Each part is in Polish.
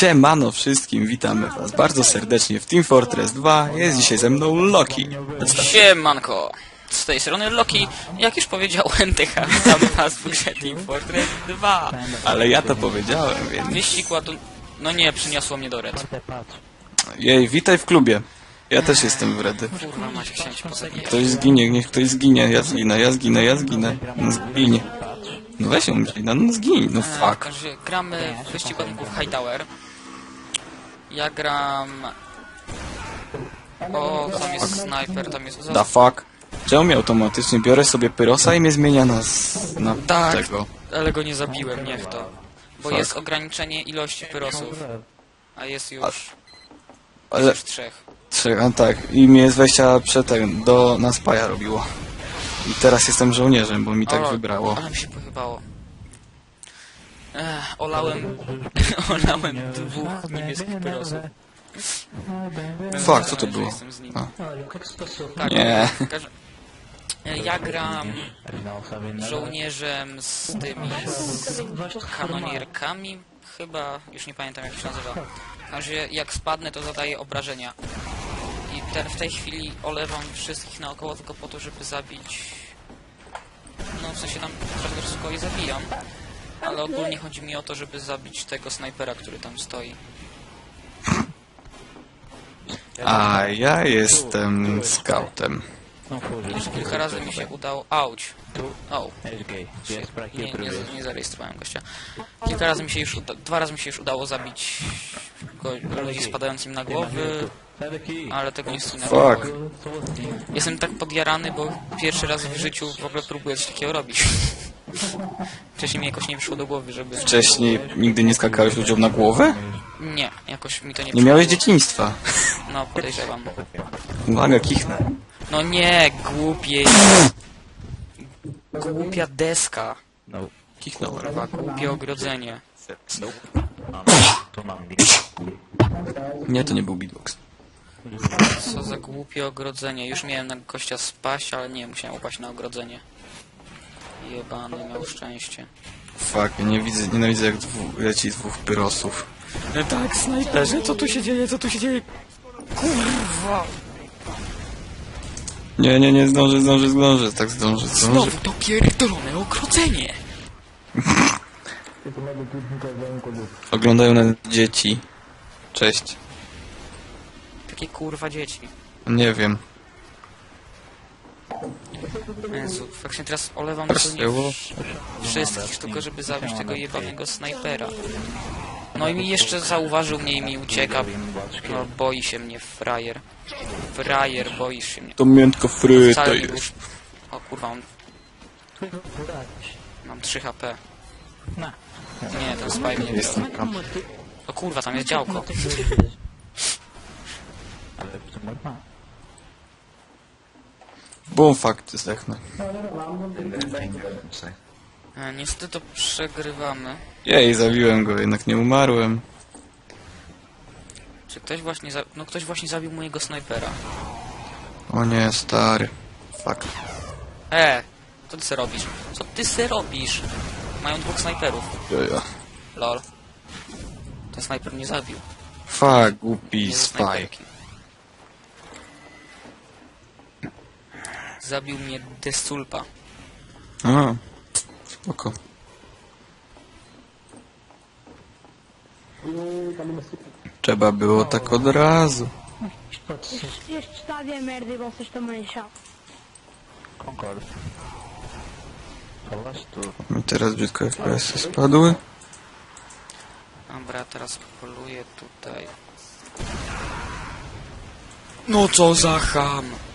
Siemano wszystkim, witamy was bardzo serdecznie w Team Fortress 2. Jest dzisiaj ze mną Loki. Przedstaw- Siemanko! Z tej strony Loki, jak już powiedziałem, TH, witamy was w grze Team Fortress 2. Ale ja to powiedziałem, więc... Wyścig ładu... No nie, przyniosło mnie do red. Jej, witaj w klubie. Ja też jestem w Redy. Kurwa, macie chciałem cię pozabijać. Ktoś zginie, niech ktoś zginie. Ja zginę, ja zginę, ja zginę. No zginie. No weź umrzyj, no, no zgiń, no E, fuck. Także gramy w wyścig ładunków Hightower. Ja gram... O, tam jest snajper, tam jest... Da fuck. Czemu mi automatycznie biorę sobie pyrosa i mnie zmienia na, s- na Tak. tego? Ale go nie zabiłem, niech to. Bo Fuck. jest ograniczenie ilości pyrosów. A jest już... Jest Ale, już trzech. trzech, a tak, i mnie jest wejścia przed ten, do, na spaja robiło. I teraz jestem żołnierzem, bo mi tak O, wybrało. Ale mi się pochybało. Ech, olałem... olałem dwóch niebieskich pyrosów. Fuck, co to było? A. Tak, Nie. każe- Ja gram żołnierzem z tymi z kanonierkami, chyba, już nie pamiętam jak się nazywa. W razie jak spadnę to zadaję obrażenia. I te, w tej chwili olewam wszystkich naokoło tylko po to, żeby zabić... No w sensie tam prawdę wszystko i zabijam. Ale ogólnie chodzi mi o to, żeby zabić tego snajpera, który tam stoi. A ja jestem scoutem. Już kilka razy mi się udało... Auć! O, nie, nie, nie zarejestrowałem gościa. Kilka razy mi się już uda... Dwa razy mi się już udało zabić go, ludzi spadającym na głowy, ale tego nie stunęło. Fuck. Jestem tak podjarany, bo pierwszy raz w życiu w ogóle próbuję coś takiego robić. Wcześniej mi jakoś nie wyszło do głowy, żeby... Wcześniej nigdy nie skakałeś ludziom na głowę? Nie, jakoś mi to nie Nie miałeś dzieciństwa. No, podejrzewam. Uwaga, kichnę. No nie, głupie... Głupia deska. Kichnąłem. Kurwa, głupie ogrodzenie. Nie, to nie był beatbox. Co za głupie ogrodzenie. Już miałem na gościa spaść, ale nie, musiałem upaść na ogrodzenie. Jebany miał szczęście. Fuck, ja nie widzę, nienawidzę jak dwu, leci dwóch pyrosów. No tak, snajperzy, co tu się dzieje, co tu się dzieje? Kurwa! Nie, nie, nie, zdążę, zdążę, zdążę, tak zdążę, zdążę. Znowu to pierdolone ogrodzenie! Oglądają nas dzieci. Cześć. Takie kurwa dzieci. Nie wiem. Jezu, faktycznie teraz olewam dosłownie wszystkich, tylko żeby zabić tego jebanego snajpera. No i mi jeszcze zauważył mnie i mi ucieka. No, boi się mnie frajer. Frajer, boisz się mnie. To miętko był... jest. O kurwa, on... Mam 3 HP. Nie, ten spaj mnie nie. O kurwa, tam jest działko. Bum, fakt, zdechnę. E, niestety to przegrywamy. Jej, zabiłem go, jednak nie umarłem. Czy ktoś właśnie za... No ktoś właśnie zabił mojego snajpera. O nie, stary. Fuck. E, co ty se robisz? Co ty se robisz? Mają dwóch snajperów. Jojo. Lol. Ten snajper nie zabił. Fuck, głupi Nie ze spy. snajperki. Zabił mnie Destulpa. A, spoko. Trzeba było tak od razu. É merda e vocês também chato. Concordo. Falaste tudo. Mi teraz brzydko FPS-y spadły. Dobra, teraz poluję tutaj. No co za ham!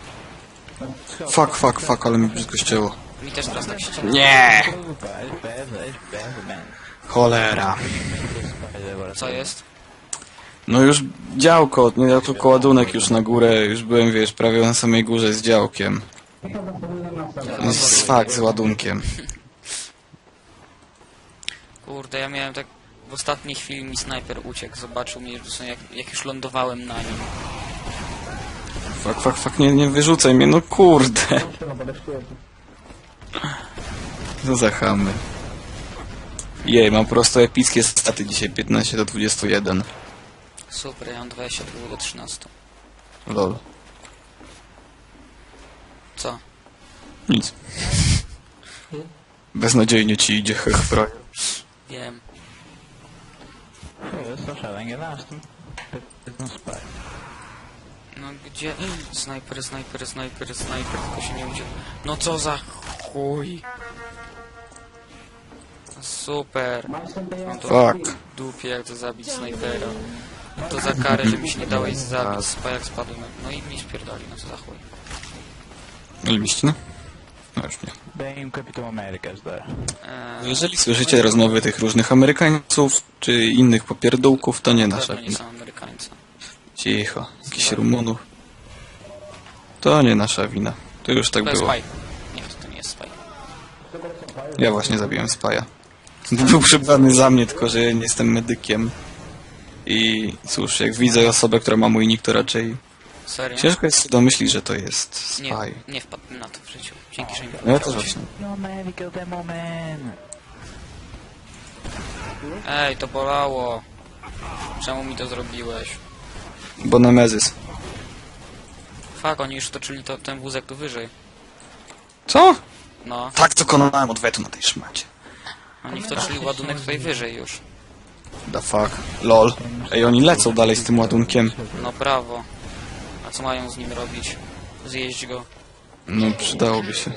Fuck, fuck, fuck, ale mi brzydko ścięło. Mi też teraz tak się. Nie! Cholera. Co jest? No już działko, no ja tylko ładunek już na górę, już byłem, wiesz, prawie na samej górze z działkiem. Z fuck, z ładunkiem. Kurde, ja miałem tak... W ostatniej chwili mi snajper uciekł, zobaczył mnie, jak, jak już lądowałem na nim. Fuck, fuck, fuck, nie, nie wyrzucaj mnie, no kurde. Co za chamy. Jej, mam po prostu epickie staty dzisiaj, 15 do 21. Super, ja mam 22 do 13. Lol. Co? Nic. Beznadziejnie ci idzie, hech, frajer. Wiem. Jo, słyszałem, nie raz. Ten spaj. No gdzie? Snajper, snajper, snajper, snajper, tylko się nie udzie. No co za chuj. Super. No to Fuck. dupie jak to zabić snajpera. No to za karę, że mi się nie dałeś zabić, spa jak spadłem. No i mi spierdoli, no co za chuj. Mieliście? No już nie. Eee, Jeżeli słyszycie rozmowy tych różnych Amerykańców, czy innych popierdółków, to nie nasza pewno nie wina. są Amerykańcy. Cicho, jakichś Rumunów. To nie nasza wina. To już tak To jest było. spy. Nie, to, nie jest spy. Ja właśnie zabiłem Spaja. Był przybrany za mnie, tylko że ja nie jestem medykiem. I cóż, jak widzę osobę, która ma mój nick, to raczej Serio? ciężko jest się domyślić, że to jest Nie, Spy. nie wpadłem na to w życiu. Dzięki, że mi No ja też właśnie. Ej, to bolało. Czemu mi to zrobiłeś? Bo Nemezis. Fak, oni już toczyli to, ten wózek tu wyżej. Co? No, Tak dokonałem odwetu na tej szmacie. oni wtoczyli ładunek tutaj wyżej już. The fuck. Lol. Ej, oni lecą dalej z tym ładunkiem. No brawo. A co mają z nim robić? Zjeść go. No, przydałoby się.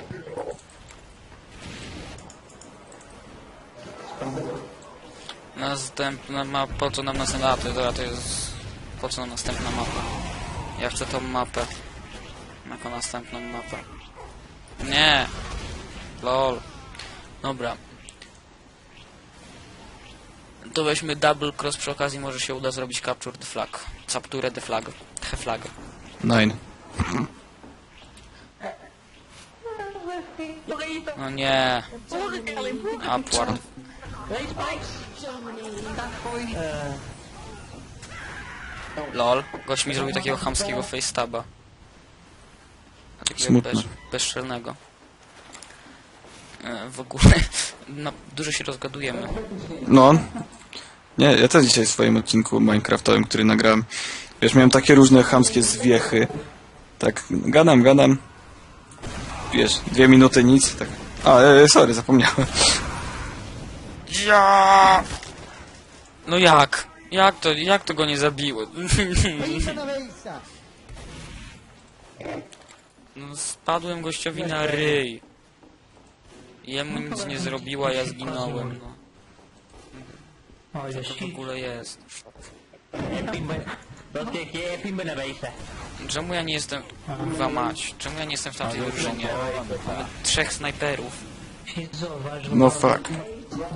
Następna mapa, po co nam następna, a to, dobra, to jest, po co następna mapa? Ja chcę tą mapę. Jako następną mapę. Nie! Lol. Dobra. To weźmy double cross przy okazji, może się uda zrobić capture the flag. Capture the flag. The flag. Nine. No nie. Upward. Lol. Gość mi zrobił takiego chamskiego facetaba. Takiego bez, bezczelnego. E, w ogóle no, dużo się rozgadujemy. No. Nie, ja też dzisiaj w swoim odcinku Minecraftowym, który nagrałem, wiesz, miałem takie różne chamskie zwiechy. Tak, gadam, gadam. Wiesz, dwie minuty nic, tak. A, e, sorry, zapomniałem. Ja! No jak? Jak to, jak to go nie zabiło? No spadłem gościowi na ryj. Jemu nic nie zrobiła, ja zginąłem, no. Co to w ogóle jest? Czemu ja nie jestem... Kurwa mać. Czemu ja nie jestem w tamtej drużynie? Mamy trzech snajperów. No fuck.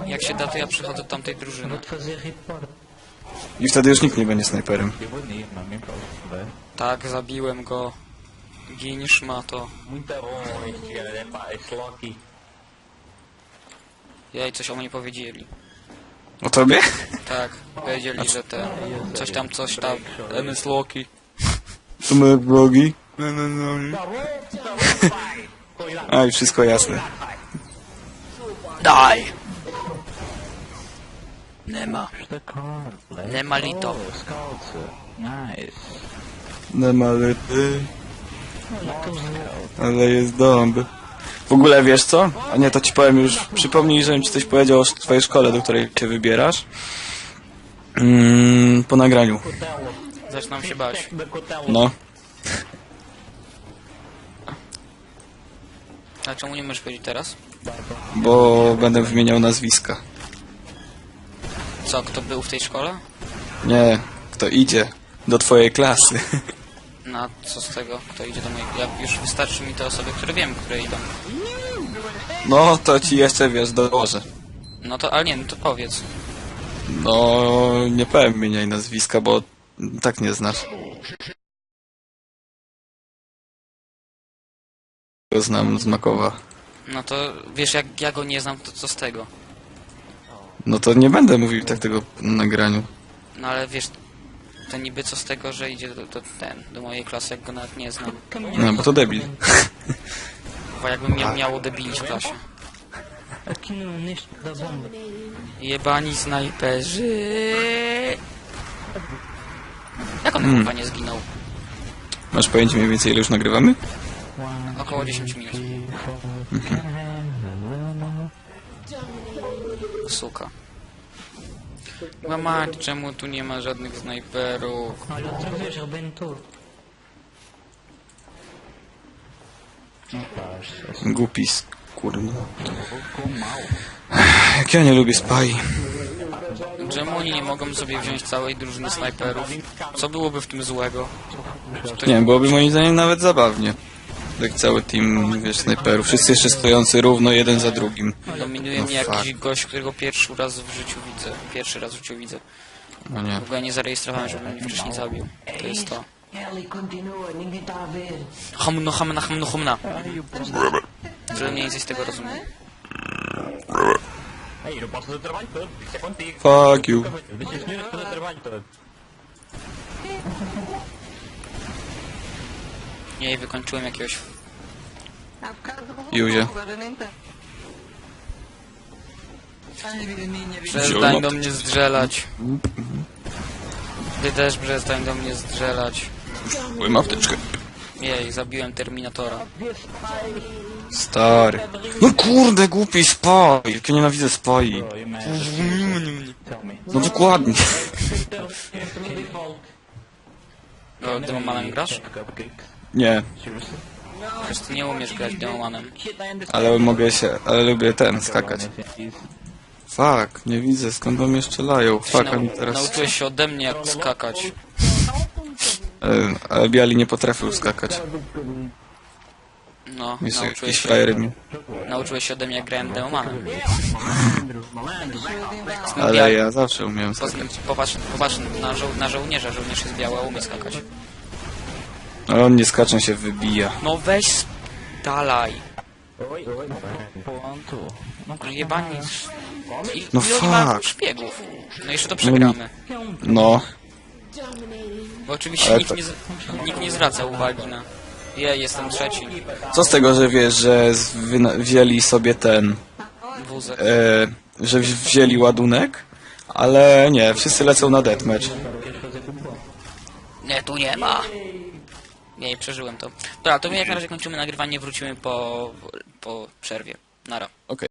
Jak się da, to ja przychodzę do tamtej drużyny. I wtedy już nikt nie będzie snajperem. Tak, zabiłem go. Gin szmato. Jej coś o mnie powiedzieli. O tobie? Tak, powiedzieli, że te... Coś tam, coś tam. MS Loki. To my vlogi. A, już wszystko jasne. Daj! Nema. De card, Nema lito. Scouts. Nice. Nie ma lyty. Ale jest dąb. W ogóle wiesz co? A nie, to ci powiem już. Przypomnij, żebym ci coś powiedział o twojej szkole, do której się wybierasz. Mm, po nagraniu. Zaczynam się bać. No. A czemu nie możesz powiedzieć teraz? Bo będę wymieniał nazwiska. Co, kto był w tej szkole? Nie, kto idzie do twojej klasy. No, a co z tego? Kto idzie do mojej... Jak już wystarczy mi te osoby, które wiem, które idą. No, to ci jeszcze wiesz, dołożę. No to, ale nie, no to powiedz. No, nie powiem imienia i nazwiska, bo tak nie znasz. Go znam z Makowa. No to, wiesz, jak ja go nie znam, to co z tego? No to nie będę mówił tak tego na nagraniu. No ale wiesz, to niby co z tego, że idzie do, do, ten, do mojej klasy, jak go nawet nie znam. No, bo to debil. Bo jakbym miał, miało debili w klasie. No. Jebani snajperzy. Jak on chyba nie zginął? Masz pojęcie mniej więcej ile już nagrywamy? Około 10 minut. Suka. Chyba mać, czemu tu nie ma żadnych snajperów? Olha, outra vez, rebentou. Głupi kurno. Jak ja nie lubię spy. Czemu oni nie mogą sobie wziąć całej drużyny snajperów? Co byłoby w tym złego? To Nie, byłoby moim zdaniem nawet zabawnie. Jak cały team, wiesz, snajperów. Wszyscy jeszcze stojący równo jeden za drugim. Dominuje No mnie jakiś fuck. gość, którego pierwszy raz w życiu widzę. Pierwszy raz w życiu widzę. No nie. W ogóle nie zarejestrowałem, żeby mnie wcześniej zabił. To jest to. Ele continua, ninguém está a ver. Hamno, hamna, hamno, humna. Że mniej więcej z tego rozumiem. Ei, eu não posso fazer o trabalho todo, isso é contigo. Fuck you. Deixa as senhoras fazer o trabalho todo. Nie, wykończyłem jakiegoś... Vida. Przestań do mnie strzelać. Ty też przestań do mnie strzelać. Byłem apteczkę. Jej, zabiłem Terminatora. Stary. No kurde, głupi spy. Jak ja nienawidzę me. No dokładnie. O, Demomanem grasz? Nie, Przecież ty nie umiesz grać Demomanem. Ale mogę się, ale lubię ten, skakać. Fuck, nie widzę skąd do mnie strzelają. Fuck, a mi teraz... nauczyłeś się ode mnie jak skakać. E, Ale biali nie potrafił skakać. No, Jest nauczyłeś się, mnie. nauczyłeś się ode mnie jak grałem Demomanem. Ale ja zawsze umiałem skakać. Popatrz, popatrz na, żo na żołnierza, żołnierz jest biały, a umie skakać. Ale on nie skacze, on się wybija. No weź. Ponto. No jebani. I, No i oni mają fuck. szpiegów. No jeszcze to przegramy. No, Bo oczywiście Ale nikt to- nie, z- nikt nie zwraca uwagi na... Ja jestem trzeci. co z tego, że wiesz, że z- wyna- wzięli sobie ten, Wózek. e, że wzi- wzięli ładunek, ale nie, wszyscy lecą na deathmatch. Nie, tu nie ma. Nie, przeżyłem to. Dobra, to my jak na razie kończymy nagrywanie, wrócimy po, po przerwie. Nara. Okej.